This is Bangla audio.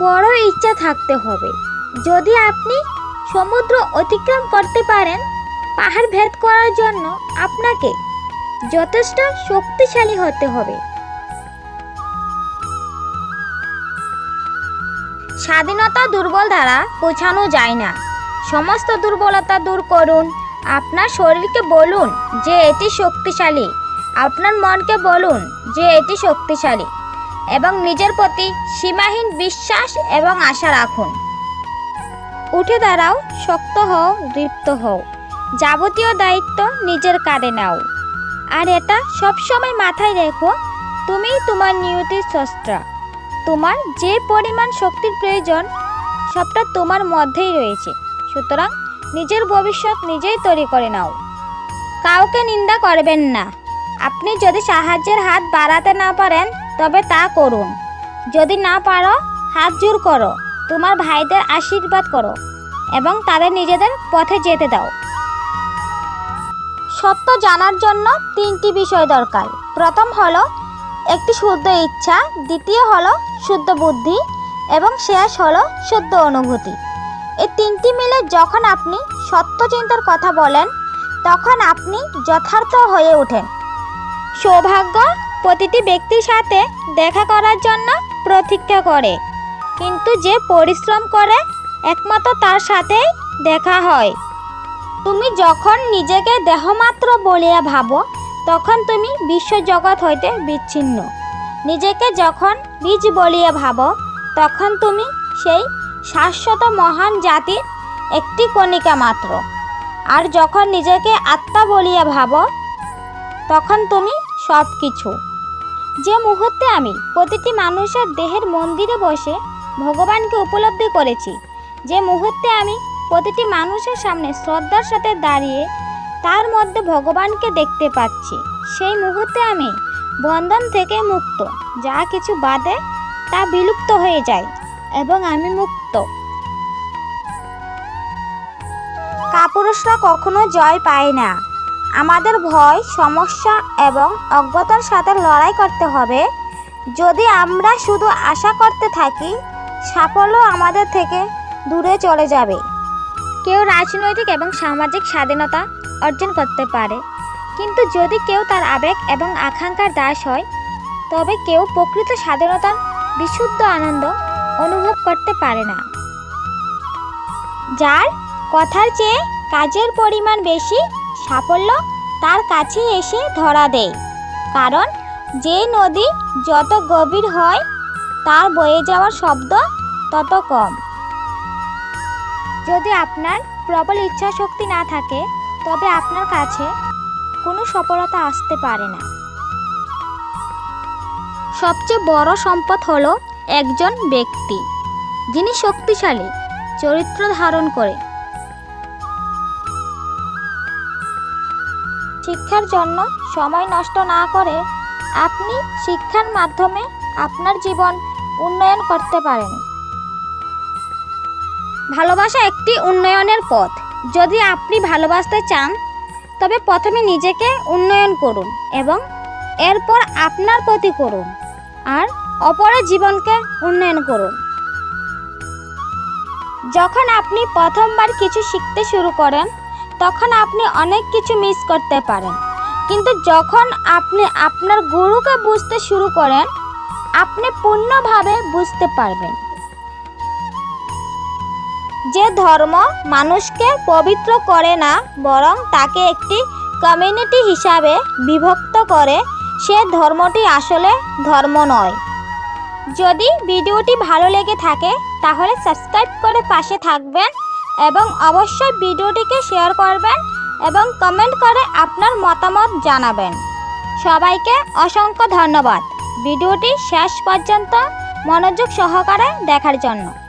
বড় ইচ্ছা থাকতে হবে। যদি আপনি সমুদ্র অতিক্রম করতে পারেন, পাহাড় ভেদ করার জন্য আপনাকে যথেষ্ট শক্তিশালী হতে হবে। স্বাধীনতা দুর্বল দ্বারা পৌঁছানো যায় না। সমস্ত দুর্বলতা দূর করুন। আপনার শরীরকে বলুন যে এটি শক্তিশালী। আপনার মনকে বলুন যে এটি শক্তিশালী। এবং নিজের প্রতি সীমাহীন বিশ্বাস এবং আশা রাখুন। উঠে দাঁড়াও, শক্ত হও, দৃপ্ত হও। যাবতীয় দায়িত্ব নিজের কাঁধে নাও। আর এটা সবসময় মাথায় রেখো তুমি তোমার নিয়তির স্রষ্টা তোমার যে পরিমাণ শক্তির প্রয়োজন, সবটা তোমার মধ্যেই রয়েছে। সুতরাং নিজের ভবিষ্যৎ নিজেই তৈরি করে নাও। কাউকে নিন্দা করবেন না। আপনি যদি সাহায্যের হাত বাড়াতে না পারেন তবে তা করুন। যদি না পারো, হাত জোর করো, তোমার ভাইদের আশীর্বাদ করো এবং তাদের নিজেদের পথে যেতে দাও। সত্য জানার জন্য তিনটি বিষয় দরকার। প্রথম হলো, একটি শুদ্ধ ইচ্ছা, দ্বিতীয় হলো শুদ্ধ বুদ্ধি, এবং শেষ হলো শুদ্ধ অনুভূতি। এই তিনটি মিলে যখন আপনি সত্য চিন্তার কথা বলেন, তখন আপনি যথার্থ হয়ে ওঠেন। সৌভাগ্য প্রতিটি ব্যক্তির সাথে দেখা করার জন্য প্রতীক্ষা করে। কিন্তু যে পরিশ্রম করে, একমাত্র তার সাথেই দেখা হয়। তুমি যখন নিজেকে দেহমাত্র বলিয়া ভাবো, তখন তুমি বিশ্বজগৎ হইতে বিচ্ছিন্ন। নিজেকে যখন বীজ বলিয়া ভাবো, তখন তুমি সেই শাশ্বত মহান জাতির একটি কণিকা মাত্র। আর যখন নিজেকে আত্মা বলিয়া ভাবো, তখন তুমি সব কিছু যে মুহূর্তে আমি প্রতিটি মানুষের দেহের মন্দিরে বসে ভগবানকে উপলব্ধি করেছি, যে মুহূর্তে আমি প্রতিটি মানুষের সামনে শ্রদ্ধার সাথে দাঁড়িয়ে তার মধ্যে ভগবানকে দেখতে পাচ্ছি, সেই মুহূর্তে আমি বন্ধন থেকে মুক্ত, যা কিছু বাদে তা বিলুপ্ত হয়ে যায় এবং আমি মুক্ত। কাপুরুষরা কখনো জয় পায় না। আমাদের ভয়, সমস্যা এবং অজ্ঞতার সাথে লড়াই করতে হবে। যদি আমরা শুধু আশা করতে থাকি, সাফল্য আমাদের থেকে দূরে চলে যাবে। কেউ রাজনৈতিক এবং সামাজিক স্বাধীনতা অর্জন করতে পারে। কিন্তু যদি কেউ তার আবেগ এবং আকাঙ্ক্ষার দাস হয়, তবে কেউ প্রকৃত স্বাধীনতার বিশুদ্ধ আনন্দ অনুভব করতে পারে না। যার কথার চেয়ে কাজের পরিমাণ বেশি সাফল্য তার কাছে এসে ধরা দেয়। কারণ যে নদী যত গভীর হয়, তার বয়ে যাওয়ার শব্দ তত কম। যদি আপনার প্রবল ইচ্ছা শক্তি না থাকে, তবে আপনার কাছে কোনো সফলতা আসতে পারে না। সবচেয়ে বড় সম্পদ হলো একজন ব্যক্তি, যিনি শক্তিশালী, চরিত্র ধারণ করে। শিক্ষার জন্য সময় নষ্ট না করে আপনি শিক্ষার মাধ্যমে আপনার জীবন উন্নয়ন করতে পারেন। ভালোবাসা একটি উন্নয়নের পথ। যদি আপনি ভালোবাসতে চান, তবে প্রথমে নিজেকে উন্নয়ন করুন এবং এরপর আপনার প্রতি করুন আর অপরের জীবনকে উন্নয়ন করুন। যখন আপনি প্রথমবার কিছু শিখতে শুরু করেন তখন আপনি অনেক কিছু মিস করতে পারেন। কিন্তু যখন আপনি আপনার গুরুকে বুঝতে শুরু করেন, আপনি পূর্ণভাবে বুঝতে পারবেন। যে ধর্ম মানুষকে পবিত্র করে না, বরং তাকে একটি কমিউনিটি হিসাবে বিভক্ত করে, সে ধর্মটি আসলে ধর্ম নয়। যদি ভিডিওটি ভালো লেগে থাকে, তাহলে সাবস্ক্রাইব করে পাশে থাকবেন। এবং অবশ্যই ভিডিওটিকে শেয়ার করবেন এবং কমেন্ট করে আপনার মতামত জানাবেন। সবাইকে অসংখ্য ধন্যবাদ। ভিডিওটি শেষ পর্যন্ত মনোযোগ সহকারে দেখার জন্য।